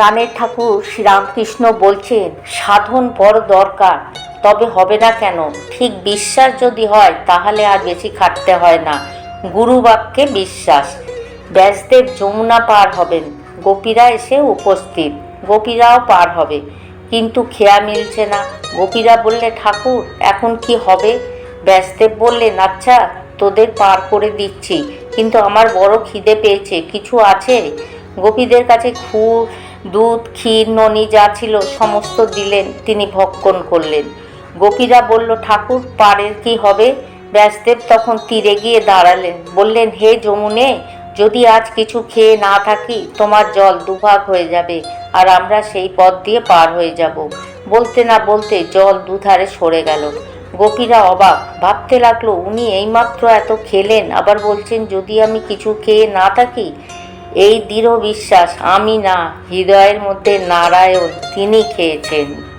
প্রাণের ঠাকুর শ্রীরামকৃষ্ণ বলছেন, সাধন বড় দরকার, তবে হবে না কেন? ঠিক বিশ্বাস যদি হয়, তাহলে আর বেশি খাটতে হয় না। গুরু বাক্যে বিশ্বাস। ব্যাসদেব যমুনা পার হবেন। গোপীরা এসে উপস্থিত। গোপীরাও পার হবে। কিন্তু খেয়া মিলছে না। গোপীরা বললে, ঠাকুর, এখন কি হবে? ব্যাসদেব বললেন আচ্ছা তোদের পার করে দিচ্ছি, কিন্তু আমার বড় খিদে পেয়েছে। কিছু আছে? গোপীদের কাছে খুর দুধ, ক্ষীর, ননি যা ছিল সমস্ত দিলেন, তিনি ভক্ষণ করলেন। গোপীরা বলল, ঠাকুর, পারের কি হবে? ব্যাসদেব তখন তীরে গিয়ে দাঁড়ালেন, বললেন, হে যমুনে, যদি আজ কিছু খেয়ে না থাকি, তোমার জল দুভাগ হয়ে যাবে, আর আমরা সেই পথ দিয়ে পার হয়ে যাব। বলতে না বলতে জল দুধারে সরে গেল। গোপীরা অবাক, ভাবতে লাগল, উনি এইমাত্র এত খেলেন, আবার বলছেন, যদি আমি কিছু খেয়ে না থাকি এই দৃঢ় বিশ্বাস আমি না হৃদয়ের মধ্যে নারায়ণ তিনি খেয়েছেন।